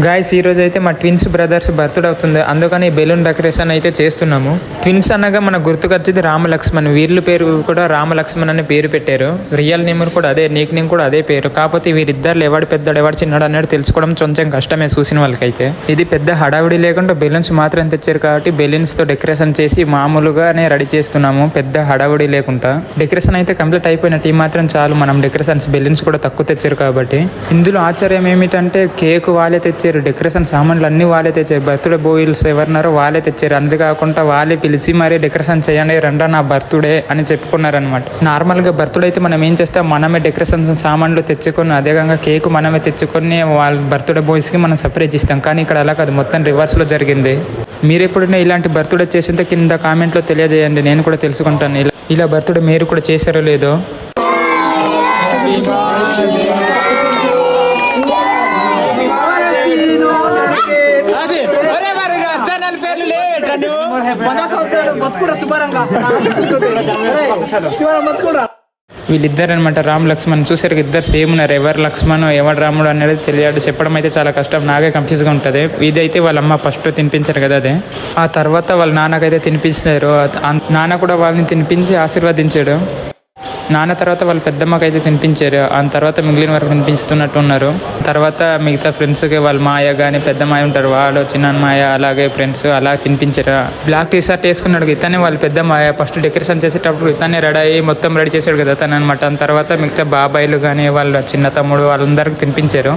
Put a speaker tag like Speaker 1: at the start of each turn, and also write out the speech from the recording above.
Speaker 1: Guys ఈ రోజు అయితే మా ట్విన్స్ బ్రదర్స్ బర్త్డే అవుతుంది. అందుకని బెలూన్ డెకరేషన్ అయితే చేస్తున్నాము. ట్విన్స్ అనగా మన గుర్తుకొచ్చేది రామలక్ష్మణ్. వీళ్ళ పేరు కూడా రామలక్ష్మణ్ అనే పేరు పెట్టారు. రియల్ నేమ్ కూడా అదే నీక్ నేమ్ కూడా అదే పేరు. కాకపోతే వీరిద్దరు ఎవడు పెద్దడు ఎవడు చిన్నాడు అనేది తెలుసుకోవడం కొంచెం కష్టమే చూసిన వాళ్ళకైతే. ఇది పెద్ద హడావిడి లేకుండా బెలూన్స్ మాత్రం తెచ్చారు కాబట్టి బెలూన్స్తో డెకరేషన్ చేసి మామూలుగానే రెడీ చేస్తున్నాము. పెద్ద హడావిడి లేకుండా. డెకరేషన్ అయితే కంప్లీట్ అయిపోయిన టీ మాత్రం చాలు. మనం డెకరేషన్స్ బెలూన్స్ కూడా తక్కువ తెచ్చారు కాబట్టి. ఇందులో ఆశ్చర్యం ఏమిటంటే కేక్ వాళ్ళే తెచ్చారు. డెకరేషన్ సామాన్లు అన్నీ వాళ్ళే తెచ్చారు. బర్త్డే బాయ్స్ ఎవరున్నారో వాళ్ళే తెచ్చారు. అంతేకాకుండా వాళ్ళే పిలిచి మరీ డెకరేషన్ చేయండి రండా నా బర్త్డే అని చెప్పుకున్నారనమాట నార్మల్గా బర్త్డే అయితే మనం ఏం చేస్తాం? మనమే డెకరేషన్ సామాన్లు తెచ్చుకొని అదేవిధంగా కేక్ మనమే తెచ్చుకొని వాళ్ళ బర్త్డే బాయ్స్కి మనం సపరేట్ ఇస్తాం కానీ ఇక్కడ అలా కాదు. మొత్తం రివర్స్లో జరిగింది. మీరు ఎప్పుడైనా ఇలాంటి బర్త్డే చేసింటే కింద కామెంట్లో తెలియజేయండి. నేను కూడా తెలుసుకుంటాను. ఇలా ఇలా బర్త్డే మీరు కూడా చేశారో లేదో. వీళ్ళిద్దరు అనమాట రామ్ లక్ష్మణ్. చూసారు ఇద్దరు సేమ్ ఉన్నారు. ఎవరు లక్ష్మణ్ ఎవరు రాముడు అనేది తెలియదు. చెప్పడం అయితే చాలా కష్టం. నాకే కన్ఫ్యూజ్గా ఉంటుంది. ఇదైతే వాళ్ళ అమ్మ ఫస్ట్ తినిపించారు కదా అదే. ఆ తర్వాత వాళ్ళ నాన్నకైతే తినిపించారు ఆ నాన్న కూడా వాళ్ళని తినిపించి ఆశీర్వదించాడు. నాన్న తర్వాత వాళ్ళ పెద్దమ్మకి అయితే తినిపించారు. ఆ తర్వాత మిగిలిన వరకు తినిపిస్తున్నట్టు ఉన్నారు. తర్వాత మిగతా ఫ్రెండ్స్కి వాళ్ళ మాయ కానీ పెద్ద మాయ ఉంటారు. వాళ్ళు చిన్న మాయ అలాగే ఫ్రెండ్స్ అలా తినిపించారు. బ్లాక్ టీ షర్ట్ వేసుకున్నాడు ఇతనే వాళ్ళ పెద్ద మాయ ఫస్ట్ డెకరేషన్ చేసేటప్పుడు ఇతనే రెడీ అయ్యి మొత్తం రెడీ చేశాడు కదా తను అనమాట తర్వాత మిగతా బాబాయిలు కానీ వాళ్ళ చిన్న తమ్ముడు వాళ్ళందరికీ తినిపించారు.